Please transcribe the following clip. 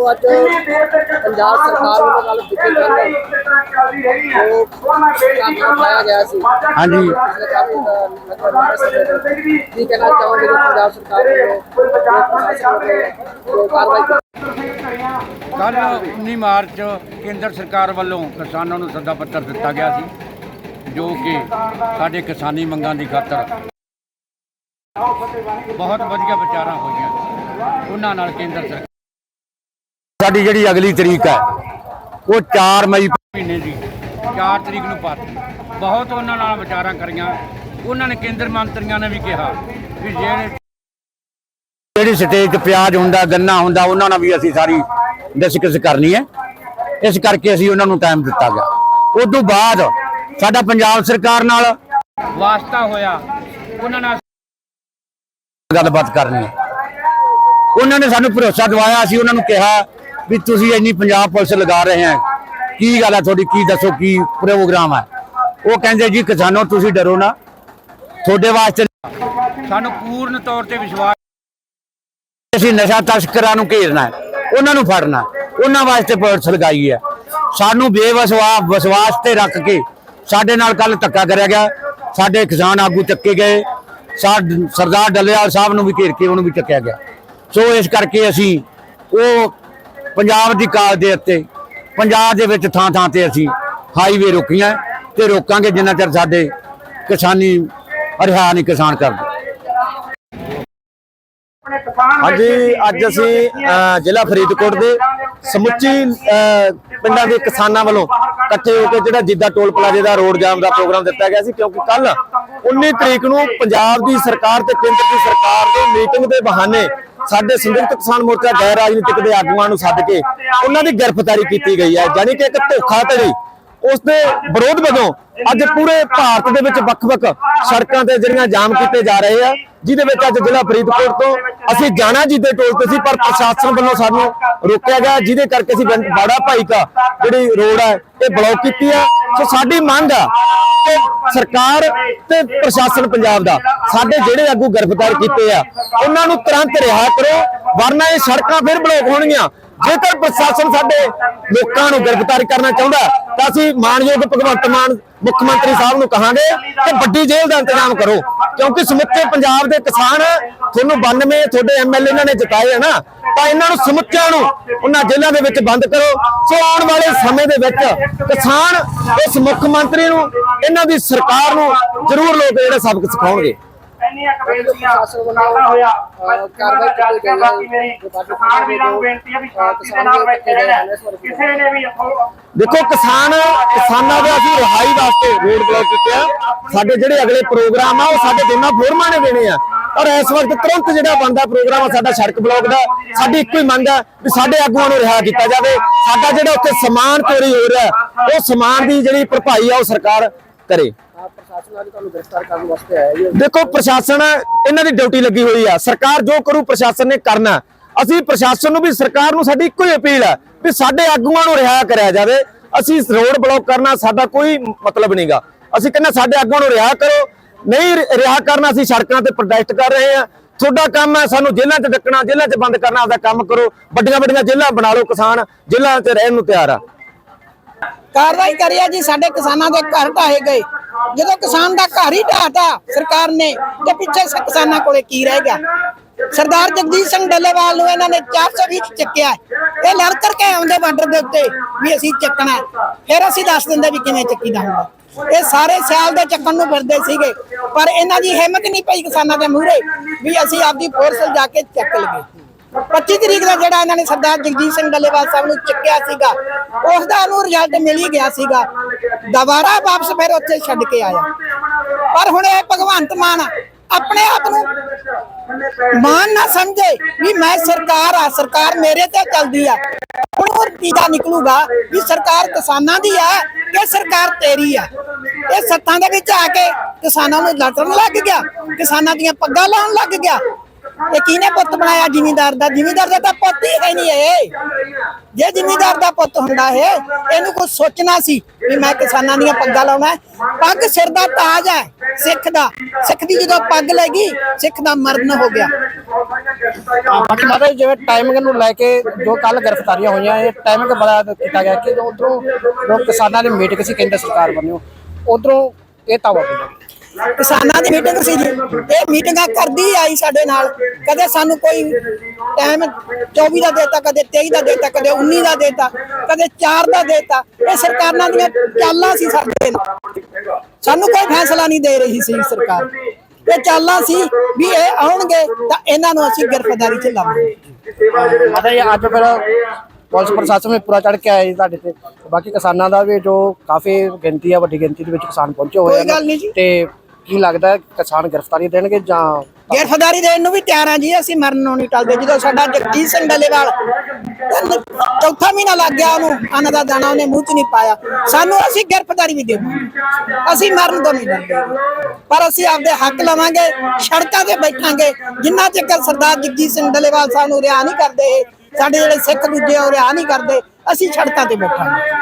ਜੋ ਅੱਜ ਪੰਜਾਬ ਸਰਕਾਰ ਵੱਲੋਂ ਗੱਲ ਕੀਤੀ ਗਈ ਹੈ ਉਹ ਕੰਮ ਪਾਇਆ ਗਿਆ ਸੀ। ਹਾਂਜੀ। ਪਿਛਲੇ ਕਾਫੀ ਅ, ਲੰਬੇ ਸਮੇਂ ਤੋਂ ਕੀ ਕਹਿਣਾ ਚਾਹੋਗੇ ਜੋ ਪੰਜਾਬ ਸਰਕਾਰ ਵੱਲੋਂ ਜੋ ਪ੍ਰਸ਼ਾਸਨ ਵੱਲੋਂ ਜੋ ਕਾਰਵਾਈ ਕੀਤੀ ਕੱਲ 19 ਮਾਰਚ ਕੇਂਦਰ ਸਰਕਾਰ ਵੱਲੋਂ ਕਿਸਾਨਾਂ ਨੂੰ ਸੱਦਾ ਪੱਤਰ ਦਿੱਤਾ ਗਿਆ ਸੀ ਜੋ ਕਿ ਸਾਡੇ ਕਿਸਾਨੀ ਮੰਗਾਂ ਦੀ ਖਾਤਰ ਬਹੁਤ ਵਧੀਆ ਵਿਚਾਰਾਂ ਹੋਈਆਂ। ਉਹਨਾਂ ਨਾਲ ਕੇਂਦਰ ਸਰਕਾਰ ਸਾਡੀ ਜਿਹੜੀ ਅਗਲੀ ਤਰੀਕ ਹੈ ਉਹ 4 ਮਈ ਮਹੀਨੇ ਦੀ 4 ਤਰੀਕ ਨੂੰ ਪਾਤੀ ਬਹੁਤ ਉਹਨਾਂ ਨਾਲ ਵਿਚਾਰਾਂ ਕਰੀਆਂ। ਉਹਨਾਂ ਨੇ ਕੇਂਦਰ ਮੰਤਰੀਆਂ ਨੇ ਵੀ ਕਿਹਾ ਵੀ ਜਿਹੜੇ ਜਿਹੜੀ ਸਟੇਜ ਤੇ ਪਿਆਜ਼ ਹੁੰਦਾ ਗੰਨਾ ਹੁੰਦਾ ਉਹਨਾਂ ਨਾਲ ਵੀ ਅਸੀਂ ਸਾਰੀ ਡਿਸਕਸ ਕਰਨੀ ਹੈ। ਇਸ ਕਰਕੇ ਅਸੀਂ ਉਹਨਾਂ ਨੂੰ ਟਾਈਮ ਦਿੱਤਾ ਗਿਆ। ਉਸ ਤੋਂ ਬਾਅਦ ਸਾਡਾ ਪੰਜਾਬ ਸਰਕਾਰ ਨਾਲ ਵਾਸਤਾ ਹੋਇਆ। ਉਹਨਾਂ ਨਾਲ ਗੱਲਬਾਤ ਕਰਨੀ ਹੈ। ਉਹਨਾਂ ਨੇ ਸਾਨੂੰ ਭਰੋਸਾ ਦਿਵਾਇਆ ਅਸੀਂ ਉਹਨਾਂ ਨੂੰ ਕਿਹਾ ਵੀ ਤੁਸੀਂ ਇੰਨੀ ਪੰਜਾਬ ਪੁਲਿਸ ਲਗਾ ਰਹੇ ਹੈ। ਕੀ ਗੱਲ ਹੈ ਤੁਹਾਡੀ? ਕੀ ਦੱਸੋ? ਕੀ ਪ੍ਰੋਗਰਾਮ ਹੈ? ਉਹ ਕਹਿੰਦੇ ਜੀ ਕਿਸਾਨੋ ਤੁਸੀਂ ਡਰੋ ਨਾ। ਤੁਹਾਡੇ ਵਾਸਤੇ ਸਾਨੂੰ ਪੂਰਨ ਤੌਰ ਤੇ ਵਿਸ਼ਵਾਸ ਅਸੀਂ ਨਸ਼ਾ ਤਸਕਰਾਂ ਨੂੰ ਘੇਰਨਾ ਹੈ। ਉਹਨਾਂ ਨੂੰ ਫੜਨਾ ਉਹਨਾਂ ਵਾਸਤੇ ਪੁਲਿਸ ਲਗਾਈ ਹੈ। ਸਾਨੂੰ ਬੇਵਿਸ਼ਵਾਸ ਵਿਸ਼ਵਾਸ ਤੇ ਰੱਖ ਕੇ ਸਾਡੇ ਨਾਲ ਕੱਲ ਧੱਕਾ ਕਰਿਆ ਗਿਆ। ਸਾਡੇ ਕਿਸਾਨ ਆਗੂ ਚੱਕੇ ਗਏ। ਸਾਡ- ਸਰਦਾਰ ਡੱਲੇਵਾਲ ਸਾਹਿਬ ਨੂੰ ਵੀ ਘੇਰ ਕੇ ਉਹਨੂੰ ਵੀ ਚੱਕਿਆ ਗਿਆ। ਸੋ ਇਸ ਕਰਕੇ ਅਸੀਂ ਉਹ ਪੰਜਾਬ ਦੀ ਕਾਲ ਦੇ ਉੱਤੇ ਪੰਜਾਬ ਦੇ ਵਿੱਚ ਥਾਂ ਥਾਂ ਤੇ ਅਸੀਂ ਹਾਈਵੇ ਰੋਕੀਆਂ ਤੇ ਰੋਕਾਂਗੇ ਜਿੰਨਾ ਚਿਰ ਸਾਡੇ ਕਿਸਾਨੀ ਰਿਹਾ ਨਹੀਂ ਕਿਸਾਨ ਕਰਦੇ। ਹਾਂਜੀ ਅੱਜ ਅਸੀਂ ਅ, ਜ਼ਿਲ੍ਹਾ ਫਰੀਦਕੋਟ ਦੇ ਸਮੁੱਚੀ ਅ, ਪਿੰਡਾਂ ਦੇ ਕਿਸਾਨਾਂ ਵੱਲੋਂ ਇਕੱਠੇ ਹੋ ਕੇ ਜਿਹੜਾ ਜਿੱਦਾਂ ਟੋਲ ਪਲਾਜ਼ੇ ਦਾ ਰੋਡ ਜਾਮ ਦਾ ਪ੍ਰੋਗਰਾਮ ਦਿੱਤਾ ਗਿਆ ਸੀ ਕਿਉਂਕਿ ਕੱਲ 19 ਤਰੀਕ ਨੂੰ ਪੰਜਾਬ ਦੀ ਸਰਕਾਰ ਤੇ ਕੇਂਦਰ ਦੀ ਸਰਕਾਰ ਦੇ ਮੀਟਿੰਗ ਦੇ ਬਹਾਨੇ ਸਾਡੇ ਸੰਯੁਕਤ ਕਿਸਾਨ ਮੋਰਚਾ ਗੈਰ ਰਾਜਨੀਤਿਕ ਦੇ ਆਗੂਆਂ ਨੂੰ ਸੱਦ ਕੇ ਉਹਨਾਂ ਦੀ ਗ੍ਰਿਫਤਾਰੀ ਕੀਤੀ ਗਈ ਹੈ ਯਾਨੀ ਕਿ ਇੱਕ ਧੋਖਾਧੜੀ ਉਸ ਦੇ ਵਿਰੋਧ ਵਜੋਂ ਅੱਜ ਪੂਰੇ ਭਾਰਤ ਦੇ ਵਿੱਚ ਵੱਖ-ਵੱਖ ਸੜਕਾਂ ਤੇ ਜਿਹੜੀਆਂ ਜਾਮ ਕੀਤੇ ਜਾ ਰਹੇ ਆ, ਜਿਹਦੇ ਵਿੱਚ ਅੱਜ ਜ਼ਿਲ੍ਹਾ ਫਰੀਦਕੋਟ ਤੋਂ ਅਸੀਂ ਜਾਣਾ ਜਿੱਦੇ ਟੋਲ ਤੇ ਸੀ, ਪਰ ਪ੍ਰਸ਼ਾਸਨ ਵੱਲੋਂ ਸਾਨੂੰ ਰੋਕਿਆ ਗਿਆ, ਜਿਹਦੇ ਕਰਕੇ ਅਸੀਂ ਬੰ- ਬਾੜਾ ਭਾਈ ਕਾ ਜਿਹੜੀ ਰੋਡ ਹੈ, ਇਹ ਬਲੌਕ ਕੀਤੀ ਹੈ ਸੋ ਸਾਡੀ ਮੰਗ ਆ ਕਿ ਸਰਕਾਰ ਤੇ ਪ੍ਰਸ਼ਾਸਨ ਪੰਜਾਬ ਦਾ ਸਾਡੇ ਜਿਹੜੇ ਆਗੂ ਗ੍ਰਿਫਤਾਰ ਕੀਤੇ ਆ, ਉਹਨਾਂ ਨੂੰ ਤੁਰੰਤ ਰਿਹਾ ਕਰੋ, ਵਰਨਾ ਇਹ ਸੜਕਾਂ ਫਿਰ ਬਲੌਕ ਹੋਣਗੀਆਂ। ਜੇਕਰ ਪ੍ਰਸ਼ਾਸਨ ਸਾਡੇ ਲੋਕਾਂ ਨੂੰ ਗ੍ਰਿਫਤਾਰ ਕਰਨਾ ਚਾਹੁੰਦਾ ਤਾਂ ਅਸੀਂ ਮਾਨਯੋਗ ਭਗਵੰਤ ਮਾਨ, ਮੁੱਖ ਮੰਤਰੀ ਸਾਹਿਬ ਨੂੰ ਕਹਾਂਗੇ ਕਿ ਵੱਡੀ ਜੇਲ੍ਹ ਦਾ ਇੰਤਜ਼ਾਮ ਕਰੋ। ਕਿਉਂਕਿ ਸਮੁੱਚੇ ਪੰਜਾਬ ਦੇ ਕਿਸਾਨ, ਤੁਹਾਨੂੰ 92 ਤੁਹਾਡੇ ਐਮਐਲਏ ਇਹਨਾਂ ਨੇ ਜਿਤਾਏ ਆ ਨਾ, ਤਾਂ ਇਹਨਾਂ ਨੂੰ ਸਮੁੱਚਿਆਂ ਨੂੰ ਉਹਨਾਂ ਜੇਲ੍ਹਾਂ ਦੇ ਵਿੱਚ ਬੰਦ ਕਰੋ। ਸੋ ਆਉਣ ਵਾਲੇ ਸਮੇਂ ਦੇ ਵਿੱਚ ਕਿਸਾਨ, ਇਸ ਮੁੱਖ ਮੰਤਰੀ ਨੂੰ, ਇਹਨਾਂ ਦੀ ਸਰਕਾਰ ਨੂੰ ਜ਼ਰੂਰ ਲੋਕ ਜਿਹੜੇ ਸਬਕ ਸਿਖਾਉਣਗੇ। ਇੰਨੀਆਂ ਕੁ ਬੇਨਤੀਆਂ ਪ੍ਰਸ਼ਾਸਨ ਵੱਲੋਂ, ਕਰਦਾ ਹੋਇਆ। ਅ, ਕਾਰਵਾਈ ਕੀਤੀ ਗਈ ਹੈ। ਬਾਕੀ ਮੇਰੀ ਜੋ ਬਾਕੀ ਕਿਸਾਨ ਵੀਰਾਂ ਨੂੰ ਬੇਨਤੀ ਹੈ ਵੀ ਸ਼ਾਂਤੀ ਦੇ ਨਾਲ ਬੈਠੇ ਰਹਿਣਾ। ਕਿਸੇ ਨੇ ਵੀ ਇੱਥੋਂ ਦੇਖੋ ਕਿਸਾਨ ਕਿਸਾਨਾਂ ਦੇ ਅਸੀਂ ਰਿਹਾਈ ਵਾਸਤੇ ਰੋਡ ਬਲੌਕ ਕੀਤੇ ਆ। ਸਾਡੇ ਜਿਹੜੇ ਅਗਲੇ ਪ੍ਰੋਗਰਾਮ ਆ ਉਹ ਸਾਡੇ ਦੋਨਾਂ ਫੋਰਮਾਂ ਨੇ ਦੇਣੇ ਆ। ਔਰ ਇਸ ਵਕਤ ਤੁਰੰਤ ਜਿਹੜਾ ਬੰਦਾ ਪ੍ਰੋਗਰਾਮ ਆ ਸਾਡਾ ਸੜਕ ਬਲੌਕ ਦਾ ਸਾਡੀ ਇੱਕੋ ਹੀ ਮੰਗ ਆ ਵੀ ਸਾਡੇ ਆਗੂਆਂ ਨੂੰ ਰਿਹਾ ਕੀਤਾ ਜਾਵੇ। ਸਾਡਾ ਜਿਹੜਾ ਉੱਥੇ ਸਮਾਨ ਚੋਰੀ ਹੋ ਰਿਹਾ ਉਹ ਸਮਾਨ ਦੀ ਜਿਹੜੀ ਭਰਪਾਈ ਆ ਉਹ ਸਰਕਾਰ ਕਰੇ। ਪ੍ਰਸ਼ਾਸਨ ਵਾਲੇ ਤੁਹਾਨੂੰ ਗ੍ਰਿਫਤਾਰ ਕਰਨ ਵਾਸਤੇ ਆਇਆ ਜੀ। ਦੇਖੋ ਪ੍ਰਸ਼ਾਸਨ ਇਹਨਾਂ ਦੀ ਡਿਊਟੀ ਲੱਗੀ ਹੋਈ ਆ। ਸਰਕਾਰ ਜੋ ਕਰੂ ਪ੍ਰਸ਼ਾਸਨ ਨੇ ਕਰਨਾ। ਅਸੀਂ ਪ੍ਰਸ਼ਾਸਨ ਨੂੰ ਵੀ ਸਰਕਾਰ ਨੂੰ ਸਾਡੀ ਇੱਕੋ ਹੀ ਅਪੀਲ ਆ ਵੀ ਸਾਡੇ ਆਗੂਆਂ ਨੂੰ ਰਿਹਾ ਕਰਿਆ ਜਾਵੇ। ਅਸੀਂ ਰੋਡ ਬਲੌਕ ਕਰਨਾ ਸਾਡਾ ਕੋਈ ਮਤਲਬ ਨਹੀਂਗਾ ਅਸੀਂ ਕਹਿੰਦੇ ਸਾਡੇ ਆਗੂਆਂ ਨੂੰ ਰਿਹਾ ਕਰੋ। ਨਹੀਂ ਰਿਹਾ ਕਰਨਾ ਅਸੀਂ ਸੜਕਾਂ ਤੇ ਪ੍ਰੋਟੈਸਟ ਕਰ ਰਹੇ ਆ ਤੁਹਾਡਾ ਕੰਮ ਹੈ ਸਾਨੂੰ ਜੇਲ੍ਹਾਂ 'ਚ ਡੱਕਣਾ ਜੇਲ੍ਹਾਂ 'ਚ ਬੰਦ ਕਰਨਾ ਆਪਦਾ ਕੰਮ ਕਰੋ। ਵੱਡੀਆਂ ਵੱਡੀਆਂ ਜੇਲ੍ਹਾਂ ਬਣਾ ਲਓ ਕਿਸਾਨ ਜੇਲ੍ਹਾਂ 'ਚ ਰਹਿਣ ਨੂੰ ਤਿਆਰ ਆ। ਕਾਰਵਾਈ ਕਰਿਆ ਜੀ ਸਾਡੇ ਕਿਸਾਨਾਂ ਦੇ ਘਰ ਢਾਏ ਗਏ। ਜਦੋਂ ਕਿਸਾਨ ਦਾ ਘਰ ਹੀ ਢਾਤਾ ਸਰਕਾਰ ਨੇ, ਤੇ ਪਿੱਛੇ ਕਿਸਾਨਾਂ ਕੋਲੇ ਕੀ ਰਹਿ ਗਿਆ? ਸਰਦਾਰ ਜਗਦੀਸ਼ ਸਿੰਘ ਡੱਲੇਵਾਲ ਨੂੰ ਇਹਨਾਂ ਨੇ 420 ਚ ਚੱਕਿਆ ਇਹ ਲੜ ਕਰਕੇ ਆਉਂਦੇ ਬਾਰਡਰ ਦੇ ਉੱਤੇ ਵੀ ਅਸੀਂ ਚੱਕਣਾ ਫਿਰ ਅਸੀਂ ਦੱਸ ਦਿੰਦੇ ਵੀ ਕਿਵੇਂ ਚੱਕੀ ਦਾ ਹੁੰਦਾ ਇਹ ਸਾਰੇ ਸਿਆਲ ਦੇ ਚੱਕਣ ਨੂੰ ਫਿਰਦੇ ਸੀਗੇ, ਪਰ ਇਹਨਾਂ ਦੀ ਹਿੰਮਤ ਨਹੀਂ ਪਈ ਕਿਸਾਨਾਂ ਦੇ ਮੂਹਰੇ ਵੀ ਅਸੀਂ ਆਪਦੀ ਫੋਰਸ ਜਾ ਕੇ ਚੱਕ ਲਈਏ। 25 ਤਰੀਕ ਦਾ ਜਿਹੜਾ ਇਹਨਾਂ ਨੇ ਸਰਦਾਰ ਜਗਜੀਤ ਸਿੰਘ ਡੱਲੇਵਾਲ ਸਾਹਿਬ ਨੂੰ ਚੱਕਿਆ ਸੀਗਾ ਉਸ ਦਾ ਨੂੰ ਰਿਜ਼ਲਟ ਮਿਲ ਹੀ ਗਿਆ ਸੀਗਾ। ਦੁਬਾਰਾ ਵਾਪਸ ਫਿਰ ਉੱਥੇ ਛੱਡ ਕੇ ਆਇਆ। ਪਰ ਹੁਣ ਇਹ ਭਗਵੰਤ ਮਾਨ ਆਪਣੇ ਆਪ ਨੂੰ ਮਾਨ ਨਾ ਸਮਝੇ ਵੀ ਮੈਂ ਸਰਕਾਰ ਆ, ਸਰਕਾਰ ਮੇਰੇ ਤੇ ਚੱਲਦੀ ਆ। ਹੁਣ ਉਹ ਨਤੀਜਾ ਨਿਕਲੂਗਾ ਵੀ ਸਰਕਾਰ ਕਿਸਾਨਾਂ ਦੀ ਆ ਕਿ ਸਰਕਾਰ ਤੇਰੀ ਆ। ਇਹ ਸੱਤਾਂ ਦੇ ਵਿੱਚ ਆ ਕੇ ਕਿਸਾਨਾਂ ਨੂੰ ਲੜਨ ਲੱਗ ਗਿਆ, ਕਿਸਾਨਾਂ ਦੀਆਂ ਪੱਗਾਂ ਲਾਉਣ ਲੱਗ ਗਿਆ ਇਹ ਕਿਹਨੇ ਪੁੱਤ ਬਣਾਇਆ? ਜ਼ਿਮੀਂਦਾਰ ਦਾ। ਜ਼ਿਮੀਂਦਾਰ ਦਾ ਤਾਂ ਪੁੱਤ ਹੀ ਹੈ ਨਹੀਂ ਇਹ। ਜੇ ਜ਼ਿਮੀਂਦਾਰ ਦਾ ਪੁੱਤ ਹੁੰਦਾ ਹੈ ਇਹਨੂੰ ਕੁਝ ਸੋਚਣਾ ਸੀ ਵੀ ਮੈਂ ਕਿਸਾਨਾਂ ਦੀਆਂ ਪੱਗਾਂ ਲਾਉਣਾ ਪੱਗ ਸਿਰ ਦਾ ਤਾਜ ਹੈ, ਸਿੱਖ ਦਾ। ਸਿੱਖ ਦੀ ਜਦੋਂ ਪੱਗ ਲੱਗੀ, ਸਿੱਖ ਦਾ ਮਰਨ ਹੋ ਗਿਆ। ਬਾਕੀ ਮਾਤਾ ਜੀ, ਜਿਵੇਂ ਟਾਈਮਿੰਗ ਨੂੰ ਲੈ ਕੇ ਜੋ ਕੱਲ ਗ੍ਰਿਫਤਾਰੀਆਂ ਹੋਈਆਂ, ਇਹ ਟਾਈਮਿੰਗ ਬੜਾ ਕੀਤਾ ਗਿਆ ਕਿ ਉਧਰੋਂ ਜੋ ਕਿਸਾਨਾਂ ਦੀ ਮੀਟਿੰਗ ਸੀ ਕੇਂਦਰ ਸਰਕਾਰ ਵੱਲੋਂ। ਉਧਰੋਂ ਇਹ ਤਾਂ ਵਾਪਸ ਕਿਸਾਨਾਂ ਦੀ ਮੀਟਿੰਗ ਸੀ ਜੀ। ਇਹ ਮੀਟਿੰਗਾਂ ਕਰਦੀ ਆਈ ਸਾਡੇ ਨਾਲ। ਕਦੇ ਸਾਨੂੰ ਕੋਈ ਟਾਈਮ 24 ਦਾ ਦੇਤਾ ਕਦੇ 23 ਦਾ ਦੇਤਾ ਕਦੇ 19 ਦਾ ਦੇਤਾ ਕਦੇ 4 ਦਾ ਦੇਤਾ। ਇਹ ਸਰਕਾਰਾਂ ਦੀਆਂ ਚਾਲਾਂ ਸੀ ਸਾਡੇ ਨਾਲ। ਸਾਨੂੰ ਕੋਈ ਫੈਸਲਾ ਨਹੀਂ ਦੇ ਰਹੀ ਸੀ ਸਰਕਾਰ। ਇਹ ਚਾਲਾਂ ਸੀ ਵੀ ਇਹ ਆਉਣਗੇ ਤਾਂ ਇਹਨਾਂ ਨੂੰ ਅਸੀਂ ਗ੍ਰਿਫਤਾਰੀ ਚ ਲਾਵਾਂਗੇ। ਮਾਤਾ ਜੀ ਅੱਜ ਫਿਰ ਪੁਲਿਸ ਪ੍ਰਸ਼ਾਸਨ ਵੀ ਪੂਰਾ ਚੜ ਕੇ ਆਇਆ ਜੀ ਤੁਹਾਡੇ ਤੇ। ਬਾਕੀ ਕਿਸਾਨਾਂ ਦਾ ਵੀ ਜੋ ਕਾਫੀ ਗਿਣਤੀ ਆ ਵੱਡੀ ਗਿਣਤੀ ਦੇ ਵਿੱਚ ਕਿਸਾਨ ਪਹੁੰਚੇ ਹੋਏ ਜੀ। ਤੇ ਕੀ ਲੱਗਦਾ ਹੈ ਕਿਸਾਨ ਗ੍ਰਿਫਤਾਰੀ ਦੇਣਗੇ ਜਾਂ ਗ੍ਰਿਫਤਾਰੀ ਦੇਣ ਨੂੰ ਵੀ ਤਿਆਰ ਆ ਜੀ, ਅਸੀਂ ਮਰਨ ਨੂੰ ਨਹੀਂ ਟਲਦੇ। ਜਦੋਂ ਸਾਡਾ ਜਗਜੀਤ ਸਿੰਘ ਡੱਲੇਵਾਲ ਚੌਥਾ ਮਹੀਨਾ ਲੱਗ ਗਿਆ ਉਹਨੂੰ, ਅੰਨ ਦਾ ਦਾਣਾ ਉਹਨੇ ਮੂੰਹ 'ਚ ਨਹੀਂ ਪਾਇਆ। ਸਾਨੂੰ ਅਸੀਂ ਗ੍ਰਿਫਤਾਰੀ ਵੀ ਦੇਵਾਂਗੇ। ਅਸੀਂ ਮਰਨ ਤੋਂ ਨਹੀਂ ਡਰਦੇ। ਪਰ ਅਸੀਂ ਆਪਦੇ ਹੱਕ ਲਵਾਂਗੇ, ਸੜਕਾਂ ਤੇ ਬੈਠਾਂਗੇ। ਜਿੰਨਾ ਚਿਰ ਸਰਦਾਰ ਜਗਜੀਤ ਸਿੰਘ ਡੱਲੇਵਾਲ ਸਾਨੂੰ ਰਿਆ ਨਹੀਂ ਕਰਦੇ ਸਾਡੇ ਜਿਹੜੇ ਸਿੱਖ ਦੂਜੇ ਉਹ ਰਿਆ ਨਹੀਂ ਕਰਦੇ। ਅਸੀਂ ਸੜਕਾਂ ਤੇ ਬੈਠਾਂਗੇ।